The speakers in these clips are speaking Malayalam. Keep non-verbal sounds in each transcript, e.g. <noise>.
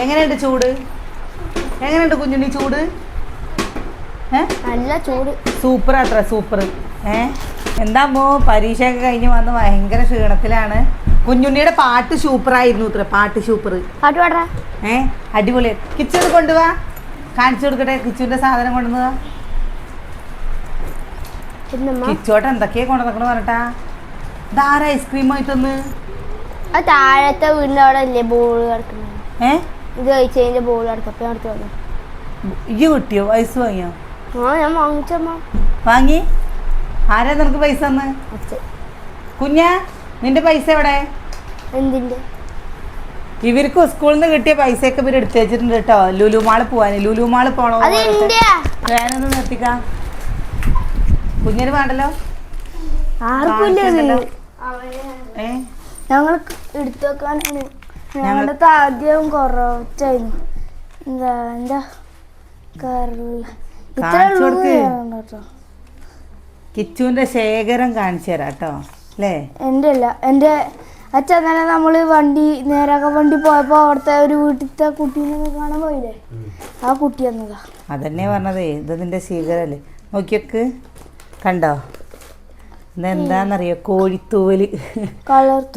എങ്ങനെയുണ്ട് ചൂട്? എങ്ങനെയുണ്ട് കുഞ്ഞുണ്ണി ചൂട്? നല്ല ചൂട്. സൂപ്പർ അത്ര സൂപ്പർ. ഏ? എന്താമ്മോ പരീക്ഷയൊക്കെ കഴിഞ്ഞ് വന്ന് ഭയങ്കര ക്ഷീണത്തിലാണ്. കുഞ്ഞുണ്ണിയുടെ പാട്ട് സൂപ്പറായിരുന്നു ഇത്ര പാട്ട് സൂപ്പർ. പാട്ട് പാടാ. ഏ? അടിപൊളി. കിച്ചൺ കൊണ്ടുവാ. കാണിച്ചു കൊടുക്കട്ടെ കിച്ചുവിന്റെ സാധനം കൊണ്ടുവന്നതാ. കിച്ചോട്ട് എന്തൊക്കെയാ കൊണ്ടുവന്നു പറഞ്ഞിട്ടാ? ധാര ഐസ്ക്രീം ആയിട്ടൊന്ന് താഴത്തെ വീടിന്റെ അവിടെ അല്ലേ ബോൾ കിടക്കുന്നത്. ഏ? ഇത് കഴിച്ചതിന്റെ ബോൾ അടുത്ത് വന്നു. ഇയ്യ കിട്ടിയോ? ഐസ് വാങ്ങിയോ? ആ ഞാൻ വാങ്ങിച്ചമ്മ വാങ്ങി? ആരാ നിനക്ക് പൈസ തന്ന്? കുഞ്ഞ നിന്റെ പൈസ എവിടെ? എന്തിന്റെ? ഇവർക്ക് സ്കൂളിൽ നിന്ന് കിട്ടിയ പൈസയൊക്കെ ഇവർ എടുത്തു വെച്ചിട്ടുണ്ട് കേട്ടോ. ലുലു മാൾ പോവാന് ലുലു മാൾ പോണോ വേനൊന്ന് നിർത്തിക്കാം. കുഞ്ഞിന് വേണ്ടല്ലോ? ആർക്കും ഞങ്ങൾക്ക് എടുത്തു വെക്കാനാണ് ഞങ്ങളുടെ ആദ്യം കുറച്ചായിരുന്നു. എന്താ എന്താ. കിച്ചുവിന്റെ ശേഖരം കാണിച്ചു തരാം കേട്ടോ അല്ലേ? എന്റെ അല്ല എന്റെ അച്ഛൻ തന്നെ നമ്മൾ വണ്ടി നേരൊക്കെ വണ്ടി പോയപ്പോൾ അവിടുത്തെ ഒരു വീട്ടിലത്തെ കുട്ടീനെ കാണാൻ പോയില്ലേ? ആ കുട്ടി എന്നതാ അതന്നെ പറഞ്ഞതേ ഇത് നിന്റെ ശേഖരല്ലേ. നോക്കിയൊക്കെ. കണ്ടോ? ഇതെന്താന്നറിയോ കോഴിത്തൂവൽ.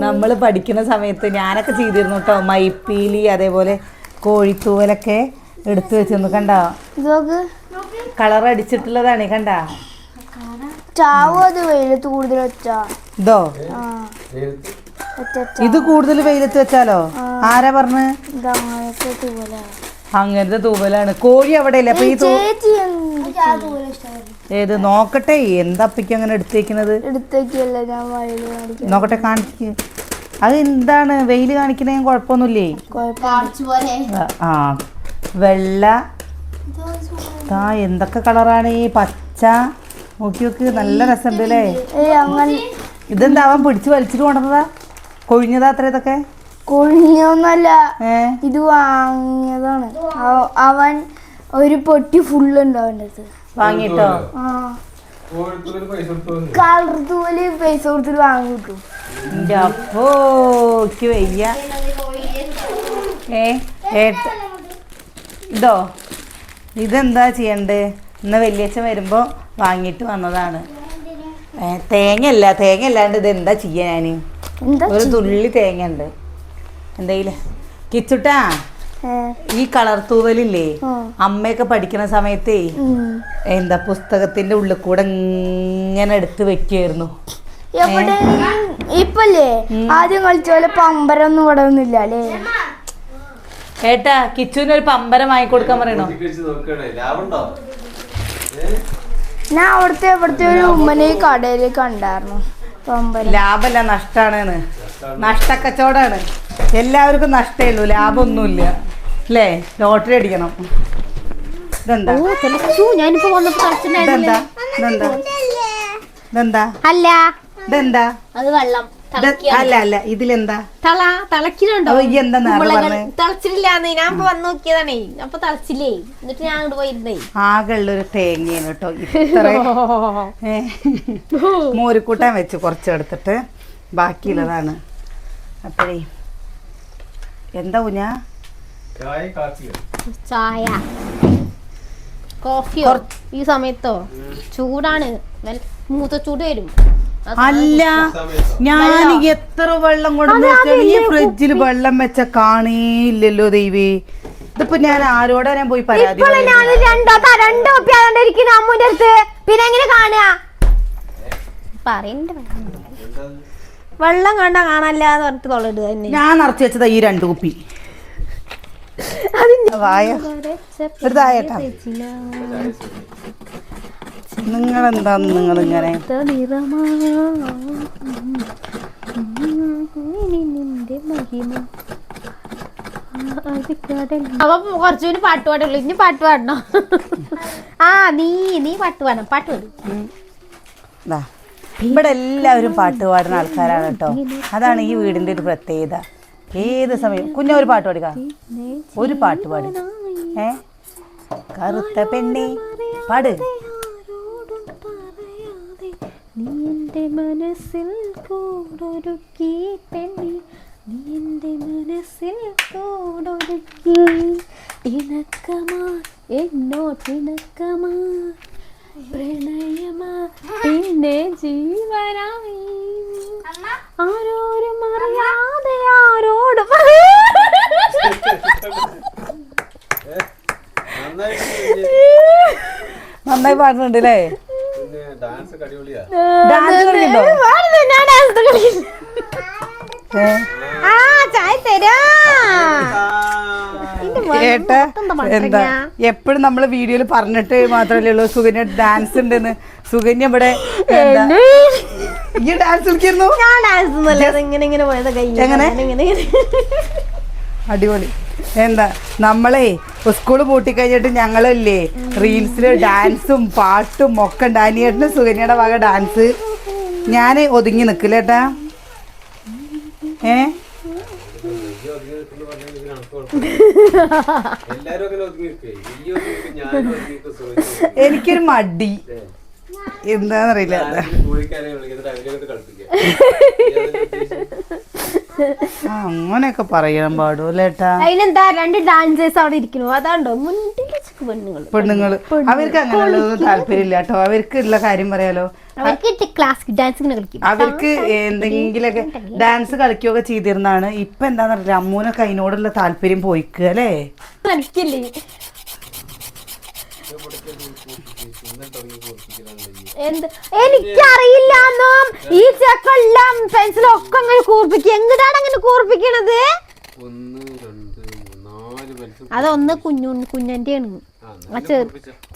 നമ്മൾ പഠിക്കുന്ന സമയത്ത് ഞാനൊക്കെ ചെയ്തിരുന്നു കേട്ടോ മൈപ്പീലി അതേപോലെ കോഴിത്തൂവലൊക്കെ എടുത്തു വെച്ചിരുന്നു. കണ്ടോ? കളർ അടിച്ചിട്ടുള്ളതാണ് കണ്ടാ? ഇതോ? കൂടുതൽ വെയിലത്ത് വെച്ചാലോ? ആരാ പറഞ്ഞ്? അങ്ങനത്തെ തൂവലാണ്. കോഴി അവിടെ ഇല്ല അപ്പൊ ഈ തൂ ഏത്? നോക്കട്ടെ. എന്താ അപ്പയ്ക്ക് അങ്ങനെ എടുത്തേക്കുന്നത് വയൽ നോക്കട്ടെ കാണിക്ക്. അത് എന്താണ്? വെയിൽ കാണിക്കണേ കുഴപ്പമൊന്നുമില്ലേ? ആ, വെള്ള. ആ എന്തൊക്കെ കളറാണ് ഈ പച്ച? നോക്കി നോക്കി നല്ല രസമുണ്ട് അല്ലേ? ഇതെന്താ അവൻ പിടിച്ച് വലിച്ചിട്ട് കൊണ്ടുവന്നതാ? കൊഴിഞ്ഞതാ അത്ര ഇതൊക്കെ? കൊഴിഞ്ഞൊന്നല്ല. ഇത് വാങ്ങിയതാണ്. അവൻ ഒരു പൊട്ടി ഫുള്ള് അവന്റെ അടുത്ത്? വാങ്ങിട്ടോ? കളർ തൂൽ പൈസ കൊടുത്തിട്ട് വാങ്ങി കിട്ടും എന്റെ അപ്പോ എനിക്ക് വയ്യ. ഏ ഇതോ ഇതെന്താ ചെയ്യണ്ടേ? ഇന്ന് വലിയച്ഛൻ വരുമ്പോൾ വാങ്ങിയിട്ട് വന്നതാണ്. തേങ്ങ അല്ല തേങ്ങ അല്ലാണ്ട് ഇത് എന്താ ചെയ്യാൻ ഞാൻ ഒരു തുള്ളി തേങ്ങ ഉണ്ട് എന്തെങ്കിലും കിച്ചുട്ടാ ഈ കളർ തൂവലില്ലേ? അമ്മയൊക്കെ പഠിക്കുന്ന സമയത്തേ എന്താ പുസ്തകത്തിന്റെ ഉള്ളിൽ കൂടെ ഇങ്ങനെ എടുത്ത് വെക്കുമായിരുന്നു എവിടെ? ഇപ്പല്ലേ? ആദ്യം കളിച്ച പോലെ പമ്പരൊന്നും ഇവിടെ ഒന്നുമില്ല അല്ലേ? ഏട്ടാ കിച്ചുവിന് ഒരു പമ്പരം വാങ്ങിക്കൊടുക്കാൻ പറയണോ? ഞാൻ അവിടുത്തെ ഇവിടുത്തെ ഒരു ഉമ്മനെ കടയിലേക്ക് കടയിൽ കണ്ടായിരുന്നു പമ്പരം. ലാഭമല്ല നഷ്ടാണ്. നഷ്ടക്കച്ചവടാണ്. എല്ലാവർക്കും നഷ്ടമേ ഉള്ളൂ ലാഭമൊന്നുമില്ല. അല്ലേ? ലോട്ടറി അടിക്കണം. ഇതെന്താ? ഞാനിപ്പോ ഇതെന്താ? ഇതെന്താ? ഇതെന്താ? അല്ല. ഇതെന്താ? അത് വെള്ളം. അല്ല അല്ല. ഇതിലെന്താ? തള എന്താ ഞാൻ ഇപ്പൊ വന്ന് നോക്കിയതാണേ. അപ്പൊ തിളച്ചില്ലേ? എന്നിട്ട് ഞാൻ അങ്ങോട്ട് പോയിരുന്നേ. തേങ്ങയാണ് കേട്ടോ. ഇത്ര. <laughs> മോരുക്കൂട്ടാൻ വെച്ച് കുറച്ചെടുത്തിട്ട് ബാക്കിയുള്ളതാണ്. അപ്പോഴേ എന്താ കുഞ്ഞാ? ചായ കോഫിയോ? ഈ സമയത്തോ? ചൂടാണ്. മൂത്ത ചൂട് വരും. അല്ല ഞാൻ എത്ര വെള്ളം കൊണ്ടുവന്നു ഈ ഫ്രിഡ്ജിൽ വെള്ളം വെച്ച കാണേയില്ലല്ലോ ദൈവേ. ഇതിപ്പോ ഞാൻ ആരോടാ ഞാൻ പോയി പരാതി പിന്നെ എങ്ങനെ കാണുക? പറയണ്ട വെള്ളം കണ്ട കാണാനില്ല എന്ന് പറഞ്ഞിട്ട് തൊള്ളിട്ട് തന്നെ. ഞാൻ നിറച്ച് വെച്ചതാ ഈ രണ്ട് കുപ്പി. വായ. ഒരു തായേട്ടാ നിങ്ങളെന്താ നിങ്ങളിങ്ങനെ? അപ്പൊ കുറച്ചുകൂടി പാട്ട് പാടുള്ളൂ ഇനി പാട്ട് പാടണോ? ആ നീ നീ പാട്ട് പാടണം. പാട്ട് പാടും. ഇവിടെ എല്ലാവരും പാട്ട് പാടുന്ന ആൾക്കാരാണ് കേട്ടോ. അതാണ് ഈ വീടിന്റെ ഒരു പ്രത്യേകത. ഏത് സമയം? കുഞ്ഞ ഒരു പാട്ട് പാടുക ഒരു പാട്ട് പാടി. ഏ? കറുത്ത പെണ്ണെ പാട്. നീ എന്റെ മനസ്സിൽ കൂടൊരുക്കി പെണ്ണി നീ എന്റെ മനസ്സിൽ മനസ്സിൽ കൂടൊരുക്കി. ഇണക്കമാ എന്നോട്ടിണക്കമാ പ്രണയമാ പിന്നെ ജീവനായി. ആരോരും അറിയാതെ ആരോടും. നന്നായി പാടുന്നുണ്ട് അല്ലേ പിന്നെ ഡാൻസ്. ആ ചായ തരാ. ഏട്ട എന്താ? എപ്പോഴും നമ്മൾ വീഡിയോയിൽ പറഞ്ഞിട്ട് മാത്രല്ലേ ഉള്ളൂ. സുകന്യ ഡാൻസ് ഉണ്ടെന്ന്. സുകന്യ ഇവിടെ ഈ ഡാൻസ് കളിക്കുന്നു ഞാൻ ഡാൻസ് ഇങ്ങനെ ഇങ്ങനെ പോയത്. എങ്ങനെ? അടിപൊളി. എന്താ? നമ്മളെ സ്കൂൾ പൂട്ടിക്കഴിഞ്ഞിട്ട് ഞങ്ങളല്ലേ റീൽസിൽ ഡാൻസും പാട്ടും ഒക്കെ ഉണ്ട്. അനിയേട്ടന് സുകന്യയുടെ വക ഡാൻസ് ഞാൻ ഒതുങ്ങി നിൽക്കില്ലേട്ടാ ഏ ഈ ഒതുങ്ങി നിൽക്കുന്നു പറഞ്ഞാൽ ഇതിന് കണക്ക് കുഴപ്പമില്ല. എല്ലാരും അങ്ങനെ ഒതുങ്ങി നിൽക്കേ ഈ ഒതുങ്ങി നിൽക്കും ഞാനും ഒതുങ്ങി നിൽക്കും സുഹൃത്തുക്കളും. എനിക്കൊരു മടി. എന്താന്നറിയില്ല. അങ്ങനെയൊക്കെ പറയാൻ പാടൂല്ലേട്ടാ. അതിനെന്താ രണ്ട് ഡാൻസേഴ്സ് അവിടെ ഇരിക്കുന്നു. അതാണ്ടോ? പെണ്ണുങ്ങൾ പെണ്ണുങ്ങൾ. അവർക്ക് അങ്ങനെയുള്ളതൊന്നും താല്പര്യമില്ല കേട്ടോ അവർക്ക് ഉള്ള കാര്യം പറയാലോ. അവർക്ക് ക്ലാസിക് ഡാൻസ് ഇങ്ങനെ കളിക്കും. അവർക്ക് എന്തെങ്കിലുമൊക്കെ ഡാൻസ് കളിക്കുകയൊക്കെ ചെയ്തിരുന്നാണ് ഇപ്പൊ എന്താന്ന് പറഞ്ഞാൽ അമ്മൂനൊക്കെ അതിനോടുള്ള താല്പര്യം പോയിക്കുക അല്ലേ? എന്ത്? എനിക്കറിയില്ല ഈ ചെക്കെല്ലാം പെൻസിലൊക്കെ അങ്ങനെ കൂർപ്പിക്കുക എങ്ങടാണ് അങ്ങനെ കൂർപ്പിക്കണത്? അതൊന്ന് കുഞ്ഞു കുഞ്ഞന്റെ ആണ് ആ, ആ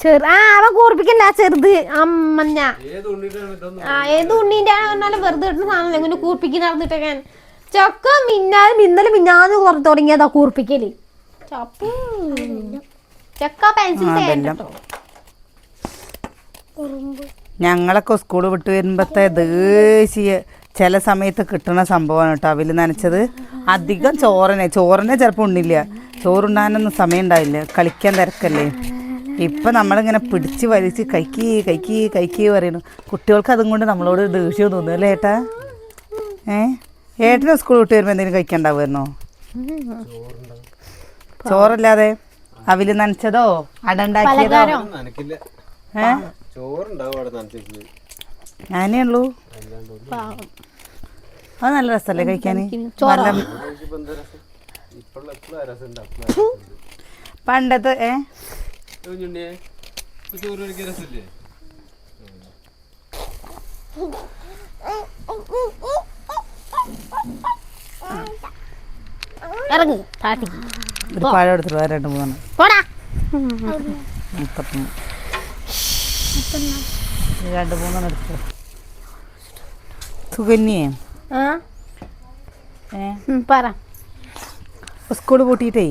ചെറു ആ അവ കൂർപ്പിക്കണ്ട ചെറുത്. അമ്മഞ്ഞ. ആ ഏത് ഉണ്ണീന്റെ പറഞ്ഞാലും വെറുതെ ഇടുന്ന സാധനം എങ്ങനെ കൂർപ്പിക്കുന്ന നടന്നിട്ടൊക്കെ. ചക്ക മിന്നാലും ഇന്നലെ മിന്നാന്ന് കുറ തുടങ്ങിയതാ കൂർപ്പിക്കൽ ചപ്പു. ചക്ക പെൻസിൽ വെല്ലം. ഞങ്ങളൊക്കെ സ്കൂൾ വിട്ട് വരുമ്പത്തെ ദേശീയ ചില സമയത്ത് കിട്ടുന്ന സംഭവമാണ് കേട്ടോ. അവിൽ നനച്ചത് അധികം ചോറനെ. ചോറിനെ ചിലപ്പോൾ ഉണ്ണില്ല. ചോറുണ്ണാനൊന്നും സമയം ഉണ്ടാവില്ല. കളിക്കാൻ തിരക്കല്ലേ. ഇപ്പം നമ്മളിങ്ങനെ പിടിച്ച് വലിച്ച് കൈക്ക് കൈക്ക് കൈക്ക് പറയുന്നു. കുട്ടികൾക്ക് അതും കൊണ്ട് നമ്മളോട് ദേഷ്യം തോന്നുന്നു അല്ലേ ഏട്ടാ? ഏ? ഏട്ടന് സ്കൂൾ വിട്ട് വരുമ്പോൾ എന്തെങ്കിലും കഴിക്കണ്ടാവുമായിരുന്നോ ചോറല്ലാതെ അവിൽ നനച്ചതോ? അടണ്ടാക്കിയതോ നനക്കില്ല. ഏ? ചോറുണ്ടാവും അവിടെ നനച്ചിട്ട്. ഞാനേ ഉള്ളൂ. അത് നല്ല രസമല്ലേ കഴിക്കാൻ നല്ല പണ്ടത്തെ ഏ? ഇറങ്ങ് താട്ടിക്ക് ഒരു പഴം എടുത്തിട്ട് വരാം രണ്ട് പോടാ. മുപ്പത്തൊന്ന് ഈ രണ്ട് മൂന്നെണ്ണം എടുത്തു സുകന്യേ. പറ. സ്കൂൾ പൂട്ടിയിട്ടേ.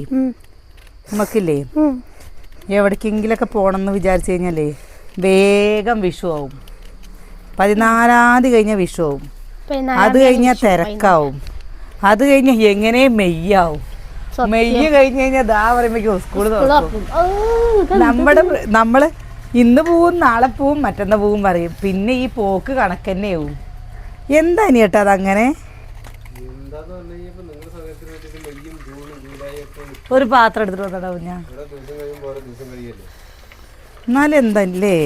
നമുക്കില്ലേ എവിടേക്കെങ്കിലൊക്കെ പോകണമെന്ന് വിചാരിച്ചു കഴിഞ്ഞാലേ വേഗം വിഷു ആവും. പതിനാലാം തീയതി കഴിഞ്ഞാൽ വിഷു ആവും. അത് കഴിഞ്ഞാൽ തിരക്കാവും. അത് കഴിഞ്ഞാൽ എങ്ങനെ മെയ്യാവും. മെയ്യ് കഴിഞ്ഞ് കഴിഞ്ഞാൽ ദാ പറയുമ്പോഴേക്കും സ്കൂൾ? നമ്മുടെ നമ്മൾ ഇന്ന് പോവും നാളെ പോവും മറ്റന്നാ പോവും പറയും. പിന്നെ ഈ പോക്ക് കണക്കന്നെയാവും. എന്താ ചേട്ടാ അതങ്ങനെ? ഒരു പാത്രം എടുത്തിട്ട് വന്നിട്ടാവും ഞാൻ. എന്നാലും എന്തല്ലേ?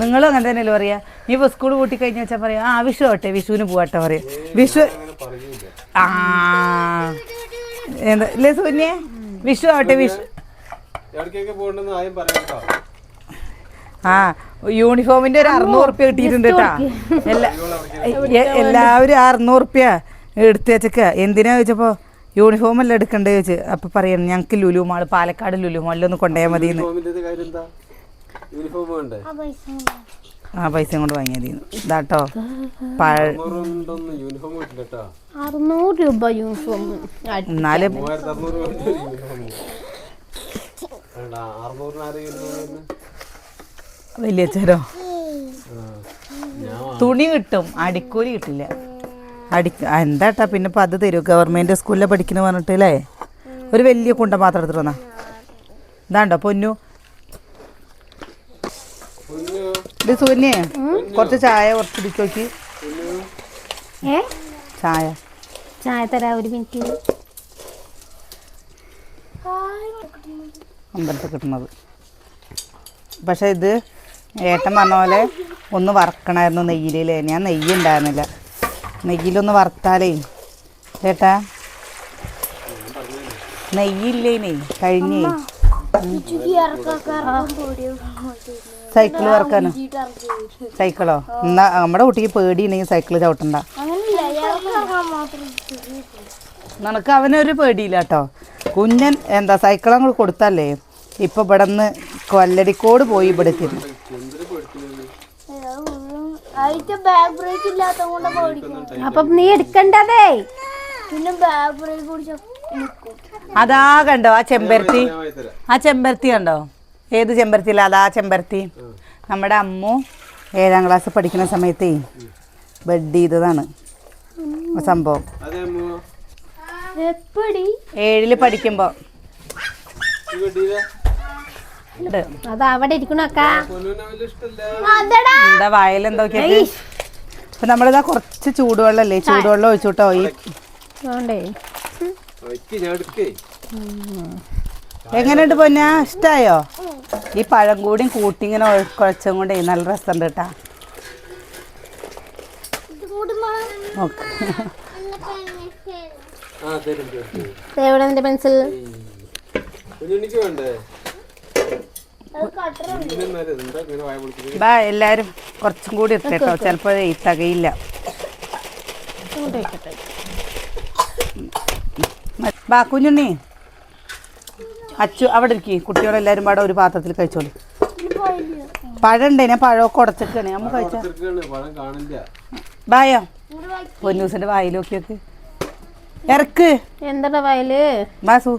നിങ്ങളും അങ്ങനെ തന്നെയല്ലേ പറയാ. നീ ഇപ്പോൾ സ്കൂൾ കൂട്ടി കഴിഞ്ഞ വെച്ചാൽ പറയാം ആ വിഷു ആവട്ടെ വിഷുവിന് പോവാട്ടെ പറയും. വിഷു ആ. എന്താ ഇല്ലേ സൂന്യെ? വിഷു ആവട്ടെ വിഷു. എവിടേക്കൊക്കെ പോകണ്ടെന്ന് ആദ്യം പറയാം ആ യൂണിഫോമിന്റെ ഒരു അറുന്നൂറ് റുപ്യ കിട്ടിയിട്ടുണ്ട് കേട്ടാ എല്ലാ എല്ലാവരും അറുന്നൂറ് റുപ്യ എടുത്ത് വെച്ചക്ക. എന്തിനാ ചോദിച്ചപ്പോ യൂണിഫോം അല്ല എടുക്കണ്ടേ ചോദിച്ചു. അപ്പൊ പറയണം ഞങ്ങക്ക് ലുലു മാൾ പാലക്കാട് ലുലു മാളിലൊന്ന് കൊണ്ടുപോയാൽ മതി യൂണിഫോമിന്റെ കാര്യം എന്താ യൂണിഫോം വേണ്ടേ? ആ പൈസ കൊണ്ട് ഇതാട്ടോ യൂണിഫോം കിട്ടില്ല കേട്ടോ അറുന്നൂറ് രൂപ യൂണിഫോം എന്നാലും യൂണിഫോം വേണ്ട അറുന്നൂറിന് ആരും യൂണിഫോം വരുന്നത് വലിയ ചേരോ തുണി കിട്ടും. അടിക്കൂലി കിട്ടില്ല. അടി എന്താട്ടാ പിന്നെ ഇപ്പം അത് തരൂ? ഗവൺമെന്റ് സ്കൂളിൽ പഠിക്കുന്ന പറഞ്ഞിട്ട് അല്ലേ? ഒരു വലിയ കുണ്ട മാത്രം എടുത്തിട്ട് വന്നാ. ഇതാണ്ടോ പൊന്നു? ഇത് സൂന്യേ കുറച്ച് ചായ കുറച്ച് ഇടിച്ച് നോക്കി. ചായ. ചായ തരാ ഒരു മിനിറ്റ്. അമ്പലത്തിൽ കിട്ടുന്നത്. പക്ഷെ ഇത് ഏട്ടൻ പറഞ്ഞ പോലെ ഒന്ന് വറക്കണമായിരുന്നു നെയ്യിലേ. ഞാൻ നെയ്യ് ഉണ്ടായിരുന്നില്ല. നെയ്യിലൊന്ന് വറുത്താലേ. ഏട്ടാ നെയ്യില്ലേനേ കഴിഞ്ഞേ. സൈക്കിൾ വറക്കാനോ? സൈക്കിളോ? എന്നാ നമ്മുടെ കുട്ടിക്ക് പേടിയുണ്ടെങ്കിൽ സൈക്കിൾ ചവിട്ടണ്ട. നിനക്ക് അവനൊരു പേടിയില്ല കേട്ടോ. കുഞ്ഞൻ എന്താ സൈക്കിൾ അങ്ങോട്ട് കൊടുത്തല്ലേ? ഇപ്പൊ ഇവിടെ നിന്ന് കൊല്ലടിക്കോട് പോയി ഇവിടെ എത്തിയിരുന്നു അതിന്റെ ബാക്ക് ബ്രേക്ക് ഇല്ലാത്ത അപ്പൊ നീ എടുക്കണ്ടതേ? പിന്നെ ബാക്ക് ബ്രേക്ക് അതാ കണ്ടോ ആ ചെമ്പരത്തി? ആ ചെമ്പരത്തി കണ്ടോ? ഏത് ചെമ്പരത്തിയില്ല അതാ ചെമ്പരത്തി. നമ്മുടെ അമ്മു ഏഴാം ക്ലാസ് പഠിക്കുന്ന സമയത്ത് ബെഡ് ചെയ്തതാണ്. ആ സംഭവം. അതെ അമ്മോ എപ്പടി? ഏഴിൽ പഠിക്കുമ്പോ. അത് അവിടെ ഇരിക്കണക്ക ഇപ്പൊ നമ്മളിതാ കുറച്ച് ചൂടുവെള്ളല്ലേ? ചൂടുവെള്ളം ഈ വയ്ക്ക് ഞാൻ എടുക്കേ. എങ്ങനെയുണ്ട് പൊന്നാ? ഇഷ്ടായോ? ഈ പഴം കൂടി കൂട്ടി ഇങ്ങനെ കുഴച്ചും കൊണ്ടേ നല്ല രസമുണ്ട് കേട്ടാ. പെൻസിൽ കുഞ്ഞുണ്ണിക്ക് വേണ്ടേ കുഞ്ഞിനെന്നാലും എന്താ ഇങ്ങനെ വായ പൊളിക്കുന്നത് ബാ എല്ലാരും കുറച്ചും കൂടി ഇട്ടേട്ടോ ചിലപ്പോ ഈ തകയില്ല. ബാ കുഞ്ഞുണ്ണി. അച്ചു അവിടെ ഇരിക്കി. കുട്ടികളെല്ലാരും പാടെ ഒരു പാത്രത്തിൽ കഴിച്ചോളൂ. പഴം ഉണ്ടേ ഞാൻ പഴമൊക്കെ ഉടച്ചിട്ടാണ് നമ്മ കഴിച്ച? ബായോ? പൊന്നൂസിന്റെ വായിൽ നോക്കി നോക്ക് ഇറക്ക്. എന്താ വയൽ? ബാസു.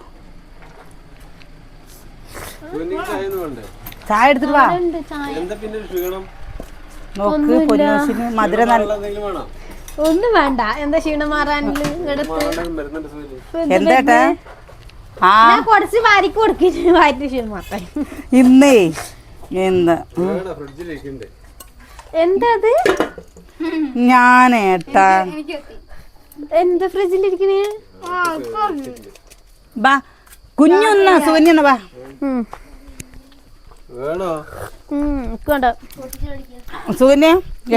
ചായ എടുത്തിട്ട് വാ. എന്താ പിന്നെ ഒരു നോക്ക് പൊന്നൂസിന് മധുരം നല്ല എന്തെങ്കിലും വേണം? ഒന്നും വേണ്ട. എന്താ ക്ഷീണം സുഖമില്ല എന്താട്ടാ ആ. ഞാൻ കുറച്ച് വാരിക്ക് കൊടുക്കിട്ട് ക്ഷീണം ഇന്നേ എന്താ അത്? ഞാനേട്ടാ എന്താ ഫ്രിഡ്ജിലിരിക്കണേ? ബാ കുഞ്ഞൊന്ന സുകന്യൊന്ന വാ. സുകന്യ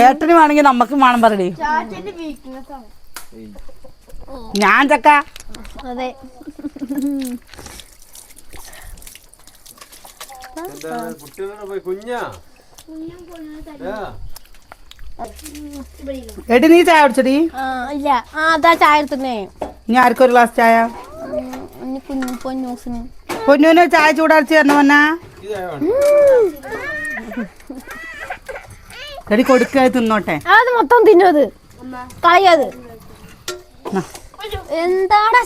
ഏട്ടന് വേണമെങ്കിൽ നമുക്ക് വേണം പറയടി. ചാച്ചന്റെ വീക്ക്നെസ് ആണ്. ഞാൻ ചക്ക. അതെ. എടി നീ ചായ കുടിച്ചടി? ആ ഇല്ല. ആ അതാ ചായ എടുത്തിട്ടേ ഇനി ആർക്കൊരു ഗ്ലാസ് ചായ? ഇനി കുഞ്ഞു പൊന്നൂസിന് പൊന്നൂന് ചായ ചൂടാഴ്ച തരണം വന്നാ ചായ കൊടുക്കാതെ തിന്നോട്ടെ. അത് മൊത്തം തിന്നത് അത്. കളയത്. എന്താടാ?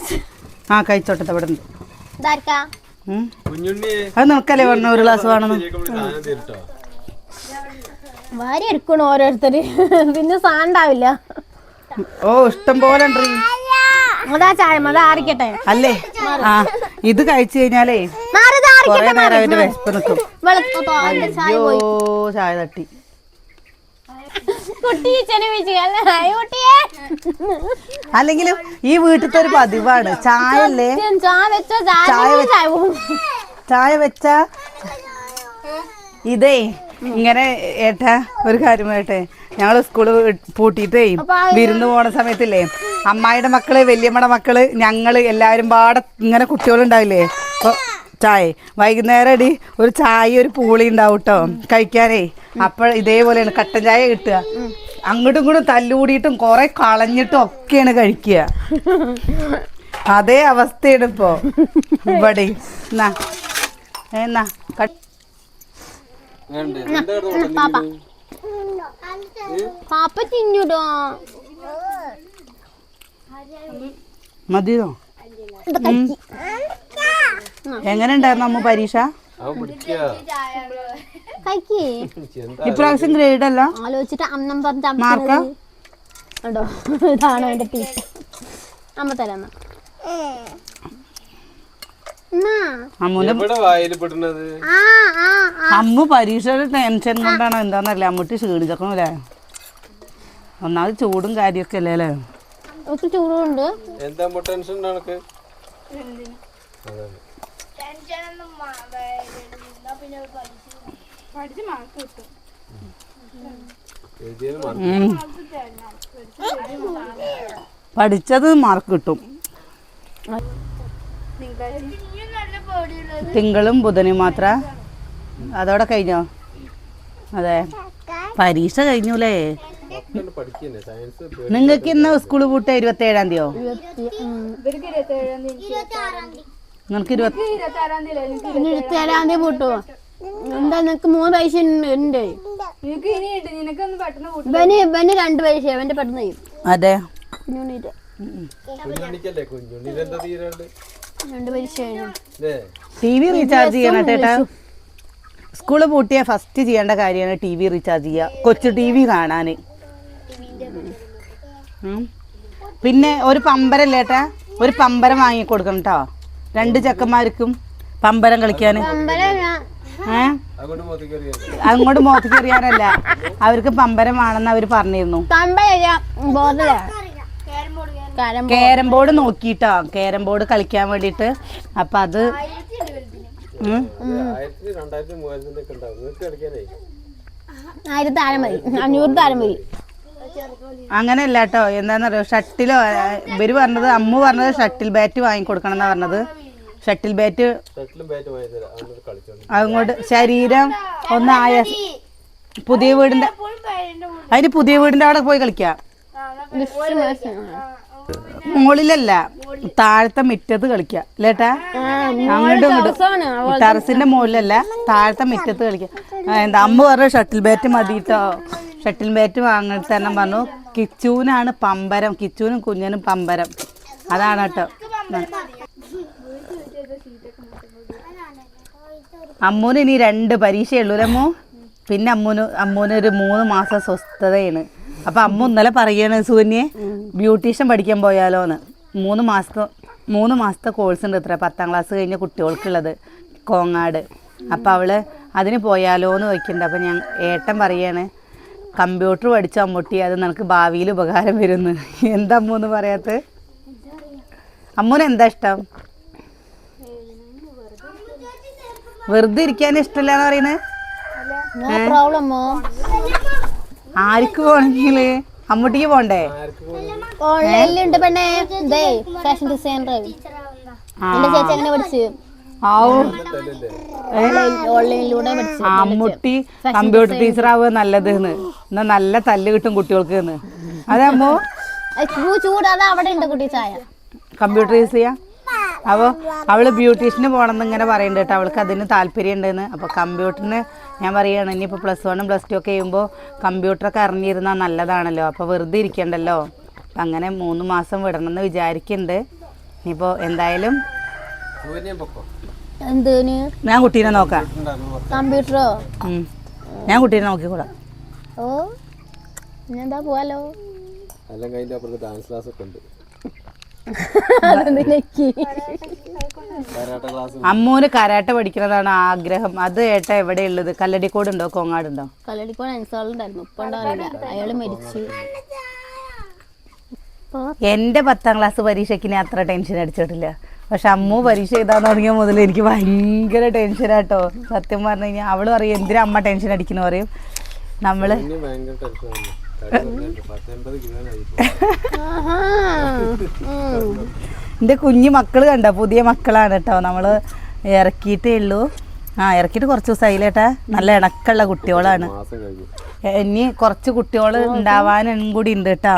ആ കഴിച്ചോട്ടെ ഉം. അത് നോക്കല്ലേ പറഞ്ഞു ഒരു ഗ്ലാസ് വേണമെന്ന് തരുട്ടോ വാരി എടുക്കണു ഓരോരുത്തര്? പിന്നെ സാണ്ടാവില്ല ഓ ഇഷ്ടം പോലെ ഉണ്ട് അതാ ചായ ആറിക്കട്ടെ അല്ലേ? ആ ഇത് കഴിച്ചു കഴിഞ്ഞാലേ കൊറേ നേരം അവന്റെ വിശപ്പ് നിൽക്കും. അയ്യോ ചായ തട്ടി. അല്ലെങ്കിലും ഈ വീട്ടിലത്തെ ഒരു പതിവാണ്. ചായ അല്ലേ ചായ വെച്ചോ ചായ ചായ വെച്ചോ, ചായ പോകും ചായ വെച്ച ഇതേ. ഇങ്ങനെ ഏട്ടാ ഒരു കാര്യം ഏട്ടെ ഞങ്ങൾ സ്കൂൾ പൂട്ടിയിട്ടേ വിരുന്ന് പോണ സമയത്തില്ലേ അമ്മായിയുടെ മക്കൾ വല്യമ്മയുടെ മക്കൾ ഞങ്ങൾ എല്ലാവരും പാടെ ഇങ്ങനെ കുട്ടികളുണ്ടാവില്ലേ? ചായ വൈകുന്നേരം അടി ഒരു ചായ ഒരു പൂളി ഉണ്ടാവും കേട്ടോ കഴിക്കാനേ. അപ്പോൾ ഇതേപോലെയാണ് കട്ടൻ ചായ കിട്ടുക. അങ്ങോട്ടും ഇങ്ങോട്ടും തല്ലുകൂടിയിട്ടും കുറെ കളഞ്ഞിട്ടും ഒക്കെയാണ് കഴിക്കുക. അതേ അവസ്ഥയാണ് ഇപ്പോ. ഇവിടെ. എന്നാ എന്നാ പാപ്പ. പാപ്പ തിന്നുടോ? മതിയോ? എങ്ങനെ ഉണ്ടായിരുന്നു അമ്മ പരീക്ഷ? ഇപ്രാവശ്യം ഗ്രേഡ് അല്ല? ആലോചിച്ചിട്ട് അന്നം പറഞ്ഞ മാർക്ക? ഇതാണ് എന്റെ ടീച്ചർ അമ്മ തരാം അമ്മു പരീക്ഷയുടെ ടെൻഷൻ കൊണ്ടാണോ എന്താന്നറിയില്ല. അമ്മൂട്ടി ക്ഷീണിച്ചേക്കണല്ലേ? ഒന്നാമത് ചൂടും കാര്യമൊക്കെ അല്ലേ അല്ലേ? ചൂടുണ്ട്. പഠിച്ചത് മാർക്ക് കിട്ടും. തിങ്കളും ബുധനും മാത്ര? അതോടെ കഴിഞ്ഞോ? അതെ. പരീക്ഷ കഴിഞ്ഞൂലേ? നിങ്ങൾക്ക് ഇന്ന് സ്കൂൾ പൂട്ട ഇരുപത്തി ഏഴാം തീയോ ഇവർക്ക് ഇരുപത്തി ഏഴാം തീയതി നിങ്ങൾക്ക് ഇരുപത്തേഴാം തീയതി പൂട്ടോ എന്താ നിനക്ക് മൂന്ന് പൈസ ഉണ്ട് ഇവന് ഇവന് രണ്ട് പൈസ അവന്റെ പെട്ടെന്ന് അതെ. കുഞ്ഞുണ്ണിട്ട് കുഞ്ഞുണ്ണിക്കല്ലേ? കുഞ്ഞുണ്ണിയിൽ ടി വി റീചാർജ് ചെയ്യണം ചേട്ടാ. സ്കൂൾ പൂട്ടിയ ഫസ്റ്റ് ചെയ്യേണ്ട കാര്യമാണ് ടി വി റീചാർജ് ചെയ്യുക കൊച്ചു ടി വി കാണാൻ പിന്നെ ഒരു പമ്പരല്ലേ ഏട്ടാ? ഒരു പമ്പരം വാങ്ങി കൊടുക്കണം കേട്ടോ രണ്ട് ചെക്കന്മാർക്കും പമ്പരം കളിക്കാൻ മൊത്തം അങ്ങോട്ട് മുഖത്തേക്ക് എറിയാനല്ല അവർക്ക് പമ്പരം വേണമെന്ന് അവർ പറഞ്ഞിരുന്നു. കേരം ബോർഡ് നോക്കിയിട്ടോ. കാരം ബോർഡ് കളിക്കാൻ വേണ്ടിട്ട് അപ്പം അത്. ആയിരത്തി താരം മതി അഞ്ഞൂറ് താരം മതി അങ്ങനെയല്ല കേട്ടോ എന്താണെന്നറിയോ ഷട്ടിലോ ഇവർ പറഞ്ഞത് അമ്മ പറഞ്ഞത് ഷട്ടിൽ ബാറ്റ് വാങ്ങിക്കൊടുക്കണം എന്നാ പറഞ്ഞത്. ഷട്ടിൽ ബാറ്റ് അതുകൊണ്ട് അങ്ങോട്ട് ശരീരം ഒന്ന് ആയ പുതിയ വീടിന്റെ അതിന് പുതിയ വീടിന്റെ അവിടെ പോയി കളിക്കാം. മുകളിലല്ല താഴത്തെ മുറ്റത്ത് കളിക്കുക അല്ലേട്ടാ അങ്ങോട്ടും ഇങ്ങോട്ടും. ടെറസിന്റെ മുകളിലല്ല താഴത്തെ മുറ്റത്ത് കളിക്കുക എന്താ അമ്മ പറഞ്ഞു ഷട്ടിൽ ബാറ്റ് മതിട്ടോ? ഷട്ടിൽ ബാറ്റ് വാങ്ങി തന്നെ പറഞ്ഞു. കിച്ചൂനാണ് പമ്പരം കിച്ചൂനും കുഞ്ഞനും പമ്പരം. അതാണ് കേട്ടോ. അമ്മൂന് ഇനി രണ്ട് പരീക്ഷയുള്ളൂ അമ്മു? പിന്നെ അമ്മൂന് അമ്മൂന് ഒരു മൂന്ന് മാസം സ്വസ്ഥതയാണ്. അപ്പൊ അമ്മ ഇന്നലെ പറയാണ് സൂന്യെ ബ്യൂട്ടീഷ്യൻ പഠിക്കാൻ പോയാലോന്ന്. മൂന്ന് മാസത്തെ മൂന്ന് മാസത്തെ കോഴ്സ് ഉണ്ട് ഇത്ര. പത്താം ക്ലാസ് കഴിഞ്ഞ കുട്ടികൾക്കുള്ളത് കോങ്ങാട്. അപ്പൊ അവൾ അതിന് പോയാലോ എന്ന് ചോദിക്കുന്നുണ്ട്. അപ്പം ഞാൻ ഏട്ടൻ പറയാണ് കമ്പ്യൂട്ടർ പഠിച്ച അമ്മൂട്ടി? അത് നിനക്ക് ഭാവിയിൽ ഉപകാരം വരുന്നു. <laughs> എന്താ അമ്മൂന്ന് പറയാത്ത? അമ്മൂന് എന്താ ഇഷ്ടം? വെറുതെ ഇരിക്കാൻ ഇഷ്ടമില്ല എന്ന് പറയുന്നത് ആർക്ക് പോണെങ്കിൽ അമ്മൂട്ടിക്ക് പോണ്ടേ? ഓൺലൈനിലുണ്ട് പെണ്ണേ. ഇതേ ഫാഷൻ ഡിസൈനർ എന്റെ ചേച്ചി എങ്ങനെ പഠിച്ചു. ഓൺലൈനിലൂടെ പഠിച്ചു. അമ്മൂട്ടി കമ്പ്യൂട്ടർ ടീച്ചർ ആവുക നല്ലത് എന്നാ നല്ല തല്ല് കിട്ടും കുട്ടികൾക്ക് അതാമോ അതെ അമ്മു? ചൂടാതെ അവിടെ ഉണ്ട് കുട്ടി ചായ. കമ്പ്യൂട്ടർ യൂസ് ചെയ്യാം? അപ്പോൾ അവൾ ബ്യൂട്ടീഷ്യന് പോണെന്ന് ഇങ്ങനെ പറയുന്നുണ്ട് കേട്ടോ. അവൾക്ക് അതിന് താല്പര്യം ഉണ്ടെന്ന് അപ്പോൾ കമ്പ്യൂട്ടറിന് ഞാൻ പറയുകയാണ് ഇനിയിപ്പോൾ പ്ലസ് വണ്ണും പ്ലസ് ടു ഒക്കെ ചെയ്യുമ്പോൾ കമ്പ്യൂട്ടറൊക്കെ അറിഞ്ഞിരുന്നാൽ നല്ലതാണല്ലോ. അപ്പോൾ വെറുതെ ഇരിക്കണ്ടല്ലോ. അപ്പം അങ്ങനെ മൂന്ന് മാസം വിടണമെന്ന് വിചാരിക്കുന്നുണ്ട് ഇനിയിപ്പോൾ എന്തായാലും ഞാൻ കുട്ടീനെ നോക്കാം. കമ്പ്യൂട്ടറോ? ഞാൻ കുട്ടീനെ നോക്കിക്കൂടാ. ഓ ഞാൻ പോവാലോ? അല്ലെങ്കിൽ അതിന്റെ അപ്പുറത്ത് ഡാൻസ് ക്ലാസ് ഒക്കെ ഉണ്ട്. അമ്മൂന് കരാട്ട പഠിക്കുന്നതാണ് ആഗ്രഹം. അത് ഏട്ടാ കല്ലടിക്കോട് ഉണ്ടോ കോങ്ങാടുണ്ടോ? കല്ലടിക്കോട് അൻസാളുണ്ടായിരുന്നു ഇപ്പൊ ഉണ്ടോ അയാൾ മരിച്ചു. എന്റെ പത്താം ക്ലാസ് പരീക്ഷയ്ക്ക് ഞാൻ അത്ര ടെൻഷൻ അടിച്ചിട്ടില്ല. പക്ഷെ അമ്മു പരീക്ഷ എഴുതാൻ തുടങ്ങിയ മുതൽ എനിക്ക് ഭയങ്കര ടെൻഷനാട്ടോ സത്യം പറഞ്ഞു കഴിഞ്ഞാൽ അവൾ പറയും എന്തിനാ അമ്മ ടെൻഷൻ അടിക്കുന്നു? പറയും. നമ്മൾ ഭയങ്കര ടെൻഷനാണ് എന്റെ കുഞ്ഞു മക്കൾ കണ്ട? പുതിയ മക്കളാണ് കേട്ടോ. നമ്മൾ ഇറക്കിയിട്ടേ ഉള്ളൂ. ആ ഇറക്കിയിട്ട് കുറച്ച് ദിവസമായി കേട്ടാ നല്ല ഇണക്കുള്ള കുട്ടികളാണ്. ഇനി കുറച്ച് കുട്ടികൾ ഉണ്ടാവാനും കൂടി ഉണ്ട് കേട്ടോ.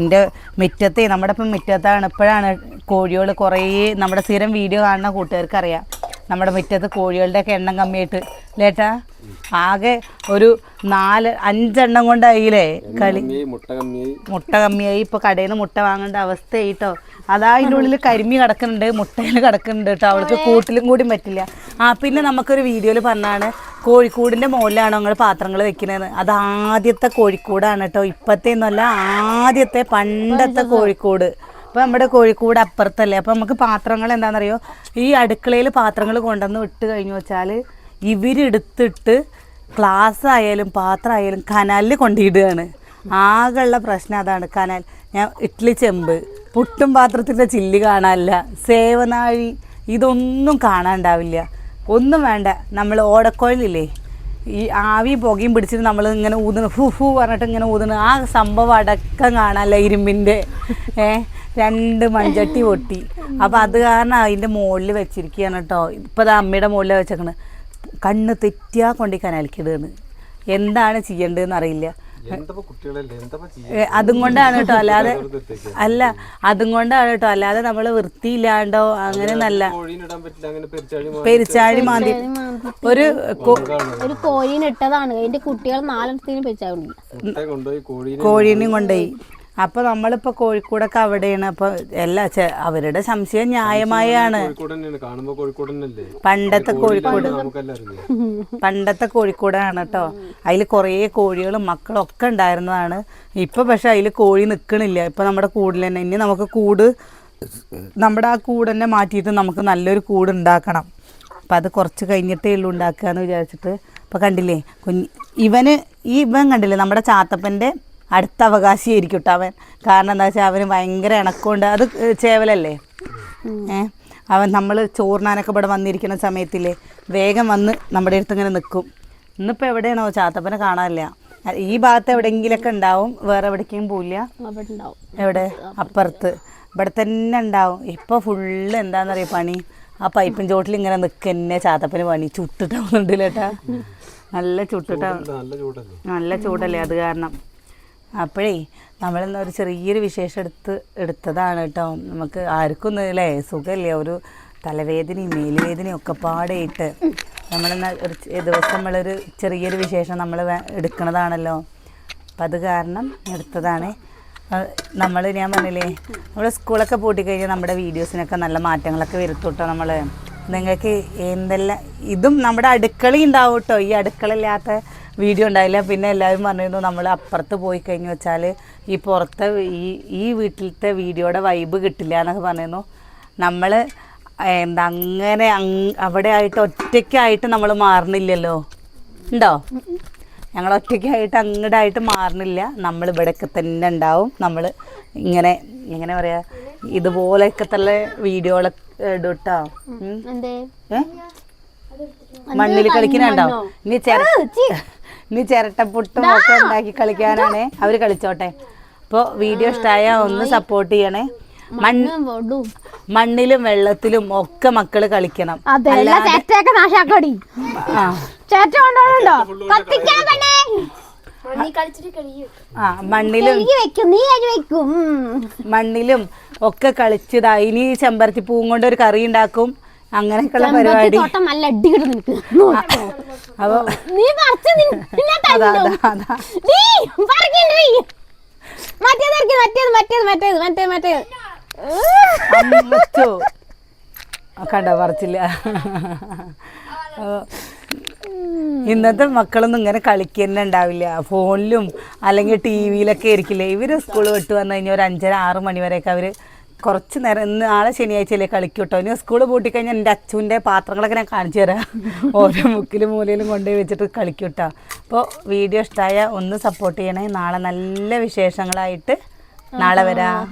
എന്റെ മുറ്റത്തെ നമ്മുടെ ഇപ്പം മുറ്റത്താണ്. ഇപ്പോഴാണ് കോഴികൾ കുറേ നമ്മുടെ സ്ഥിരം വീഡിയോ കാണുന്ന കൂട്ടുകാർക്ക് അറിയാം നമ്മുടെ മുറ്റത്ത് കോഴികളുടെയൊക്കെ എണ്ണം കമ്മിയായിട്ട്. ലേട്ടാ ആകെ ഒരു നാല് അഞ്ചെണ്ണം കൊണ്ടായില്ലേ കളി. മുട്ട കമ്മിയായി. ഇപ്പൊ കടയിൽ നിന്ന് മുട്ട വാങ്ങേണ്ട അവസ്ഥയായി കേട്ടോ അതാ അതിന്റെ ഉള്ളിൽ കരിമി കിടക്കുന്നുണ്ട് മുട്ടയിൽ കിടക്കുന്നുണ്ട് കേട്ടോ അവൾക്ക് കൂട്ടിലും കൂടി പറ്റില്ല. ആ പിന്നെ നമുക്കൊരു വീഡിയോയിൽ പറഞ്ഞാണ് കോഴിക്കൂടിന്റെ മുകളിലാണോ നിങ്ങൾ പാത്രങ്ങൾ വെക്കുന്നത് അത് ആദ്യത്തെ കോഴിക്കൂടാണ് കേട്ടോ ഇപ്പോഴത്തെ ഒന്നുമല്ല ആദ്യത്തെ പണ്ടത്തെ കോഴിക്കോട്. അപ്പോൾ നമ്മുടെ കോഴിക്കൂട് അപ്പുറത്തല്ലേ. അപ്പോൾ നമുക്ക് പാത്രങ്ങൾ എന്താണെന്നറിയോ? ഈ അടുക്കളയിൽ പാത്രങ്ങൾ കൊണ്ടുവന്ന് വിട്ട് കഴിഞ്ഞു വെച്ചാൽ ഇവരെടുത്തിട്ട് ഗ്ലാസ് ആയാലും പാത്രം ആയാലും കനാലിൽ കൊണ്ടിടുകയാണ്. ആകെയുള്ള പ്രശ്നം അതാണ്. കനാൽ ഞാൻ ഇഡ്ഡലി ചെമ്പ് പുട്ടും പാത്രത്തിന്റെ ചില്ല് കാണാനില്ല. സേവനാഴി ഇതൊന്നും കാണാണ്ടാവില്ല ഒന്നും വേണ്ട. നമ്മൾ ഓടക്കോയിലില്ലേ ഈ ആവി പുകയും പിടിച്ചിട്ട് നമ്മൾ ഇങ്ങനെ ഊതുന്നു. ഫു ഫു പറഞ്ഞിട്ട് ഇങ്ങനെ ഊതുന്നു. ആ സംഭവം അടക്കം കാണാനല്ല ഇരുമ്പിന്റെ ഏ രണ്ട് മൺചട്ടി പൊട്ടി. അപ്പം അത് കാരണം അതിന്റെ മുകളിൽ വെച്ചിരിക്കുകയാണ് കേട്ടോ ഇപ്പം അത് അമ്മയുടെ മുകളിൽ വെച്ചേക്കണ് കണ്ണ് തെറ്റിയാ കൊണ്ടി കനാലിക്കിടുകയാണ് എന്താണ് ചെയ്യേണ്ടതെന്ന് അറിയില്ല. എന്താ കുട്ടികളല്ലേ എന്താ ഏ, അതും കൊണ്ടാണ് കേട്ടോ അല്ലാതെ അല്ല അതും കൊണ്ടാണ് കേട്ടോ അല്ലാതെ നമ്മൾ വൃത്തിയില്ലാണ്ടോ അങ്ങനെ നല്ല പെരിച്ചാഴി മാന്തി. ഒരു ഒരു കോഴീനെ ഇട്ടതാണ്. അതിന്റെ കുട്ടികൾ നാലെണ്ണത്തിന് പെരിച്ചാഴി കോഴീനെയും കൊണ്ടുപോയി. അപ്പോൾ നമ്മളിപ്പോൾ കോഴിക്കോടൊക്കെ അവിടെയാണ്. അപ്പോൾ എല്ലാ അവരുടെ സംശയം ന്യായമായാണ്. പണ്ടത്തെ കോഴിക്കോട് പണ്ടത്തെ കോഴിക്കോടാണ് കേട്ടോ. അതിൽ കുറേ കോഴികളും മക്കളും ഒക്കെ ഉണ്ടായിരുന്നതാണ്. ഇപ്പൊ പക്ഷെ അതിൽ കോഴി നിൽക്കണില്ല ഇപ്പൊ നമ്മുടെ കൂടിൽ തന്നെ. ഇനി നമുക്ക് കൂട് നമ്മുടെ ആ കൂട് തന്നെ മാറ്റിയിട്ട് നമുക്ക് നല്ലൊരു കൂട് ഉണ്ടാക്കണം. അപ്പം അത് കുറച്ച് കഴിഞ്ഞിട്ടേ ഉള്ളൂ ഉണ്ടാക്കുക എന്ന് വിചാരിച്ചിട്ട്. ഇപ്പം കണ്ടില്ലേ? കുഞ്ഞ് ഇവന് ഈ ഇവൻ കണ്ടില്ലേ? നമ്മുടെ ചാത്തപ്പന്റെ അടുത്ത അവകാശിയായിരിക്കും കേട്ടോ അവൻ. കാരണം എന്താ വെച്ചാൽ അവന് ഭയങ്കര ഇണക്കമുണ്ട്. അത് ചേവലല്ലേ? ഏ? അവൻ നമ്മൾ ചോറിനാനൊക്കെ ഇവിടെ വന്നിരിക്കുന്ന സമയത്തില്ലേ വേഗം വന്ന് നമ്മുടെ അടുത്ത് ഇങ്ങനെ നിൽക്കും ഇന്നിപ്പോൾ എവിടെയാണോ? ചാത്തപ്പനെ കാണാനില്ല. ഈ ഭാഗത്ത് എവിടെയെങ്കിലൊക്കെ ഉണ്ടാവും വേറെ എവിടേക്കും പോവില്ല. എവിടെ? അപ്പുറത്ത്. ഇവിടെ തന്നെ ഉണ്ടാവും. ഇപ്പോൾ ഫുള്ള് എന്താണെന്നറിയാം പണി? ആ പൈപ്പിൻ ചോട്ടിൽ ഇങ്ങനെ നിൽക്കന്നെ ചാത്തപ്പന് പണി. ചുട്ടിട്ടാവുന്നുണ്ട് കേട്ടാ നല്ല ചുട്ടിട്ടാ. നല്ല ചൂടല്ലേ? നല്ല ചൂടല്ലേ? അത് കാരണം. അപ്പോഴേ നമ്മളിന്ന് ഒരു ചെറിയൊരു വിശേഷം എടുത്ത് എടുത്തതാണ് കേട്ടോ. നമുക്ക് ആർക്കും അല്ലേ സുഖമില്ലേ? ഒരു തലവേദനയും മേലുവേദനയും ഒക്കെ പാടായിട്ട് നമ്മളിന്ന് ഒരു ദിവസം നമ്മളൊരു ചെറിയൊരു വിശേഷം നമ്മൾ എടുക്കുന്നതാണല്ലോ അപ്പം അത് കാരണം എടുത്തതാണ്. നമ്മൾ ഞാൻ പറഞ്ഞില്ലേ നമ്മൾ സ്കൂളൊക്കെ പൂട്ടിക്കഴിഞ്ഞാൽ നമ്മുടെ വീഡിയോസിനൊക്കെ നല്ല മാറ്റങ്ങളൊക്കെ വരുത്തും കേട്ടോ നമ്മൾ നിങ്ങൾക്ക് എന്തെല്ലാം ഇതും നമ്മുടെ അടുക്കള ഉണ്ടാവും കേട്ടോ. ഈ അടുക്കള ഇല്ലാത്ത വീഡിയോ ഉണ്ടായില്ല. പിന്നെ എല്ലാവരും പറഞ്ഞിരുന്നു നമ്മൾ അപ്പുറത്ത് പോയി കഴിഞ്ഞു വെച്ചാൽ ഈ പുറത്തെ ഈ ഈ വീട്ടിലത്തെ വീഡിയോയുടെ വൈബ് കിട്ടില്ല എന്നൊക്കെ പറഞ്ഞിരുന്നു. നമ്മൾ എന്താ അങ്ങനെ അവിടെ ആയിട്ട് ഒറ്റയ്ക്കായിട്ട് നമ്മൾ മാറുന്നില്ലല്ലോ ഉണ്ടോ? ഞങ്ങൾ ഒറ്റയ്ക്കായിട്ട് അങ്ങോട്ടായിട്ട് മാറുന്നില്ല നമ്മൾ ഇവിടെയൊക്കെ തന്നെ ഉണ്ടാവും. നമ്മൾ ഇങ്ങനെ എങ്ങനെ പറയാ ഇതുപോലെയൊക്കെ തന്നെ വീഡിയോകളൊക്കെ ഇടും കേട്ടോ മണ്ണിൽ കളിക്കുന്നുണ്ടാവും ഇനി ചിര ഇനി ചിരട്ടപ്പുട്ടും ഒക്കെ ഉണ്ടാക്കി കളിക്കാനാണ്. അവർ കളിച്ചോട്ടെ. അപ്പോൾ വീഡിയോ ഇഷ്ടമായ ഒന്ന് സപ്പോർട്ട് ചെയ്യണേ. മണ്ണ് മണ്ണിലും വെള്ളത്തിലും ഒക്കെ മക്കൾ കളിക്കണം. ആ. ചേറ്റ കൊണ്ടോണ്ടോ കത്തിക്കാൻ പെണ്ണേ. മണ്ണി കളിച്ചിട്ട് കഴിയും. ആ മണ്ണിലും നീ മണ്ണിലും ഒക്കെ കളിച്ചതാ. ഇനി ചെമ്പരത്തി പൂവും കൊണ്ട് ഒരു കറി ഉണ്ടാക്കും. അങ്ങനെയൊക്കെയുള്ള പരിപാടി. അപ്പൊ നീ പറിച്ച്. മറ്റേത് മറ്റേത് മറ്റേത് മറ്റേത് മറ്റേത് മറ്റേത്. കണ്ട പറിച്ചില്ല. ഇന്നത്തെ മക്കളൊന്നും ഇങ്ങനെ കളിക്കുന്ന ഉണ്ടാവില്ല. ഫോണിലും അല്ലെങ്കിൽ ടി വിയിലൊക്കെ ആയിരിക്കില്ലേ. ഇവർ സ്കൂൾ വിട്ട് വന്നു കഴിഞ്ഞാൽ ഒരു അഞ്ചര ആറ് മണി വരെയൊക്കെ അവർ കുറച്ച് നേരം ഇന്ന് നാളെ കളിക്കും കേട്ടോ ഇനി സ്കൂൾ പൂട്ടിക്കഴിഞ്ഞാൽ എന്റെ അച്ഛന്റെ പാത്രങ്ങളൊക്കെ ഞാൻ കാണിച്ചു തരാം. ഓരോ മുക്കിലും മൂലയിലും കൊണ്ടുപോയി വെച്ചിട്ട് കളിക്കും കേട്ടോ അപ്പോൾ വീഡിയോ ഇഷ്ടമായ ഒന്ന് സപ്പോർട്ട് ചെയ്യണേ. നാളെ നല്ല വിശേഷങ്ങളായിട്ട് നാളെ വരാം.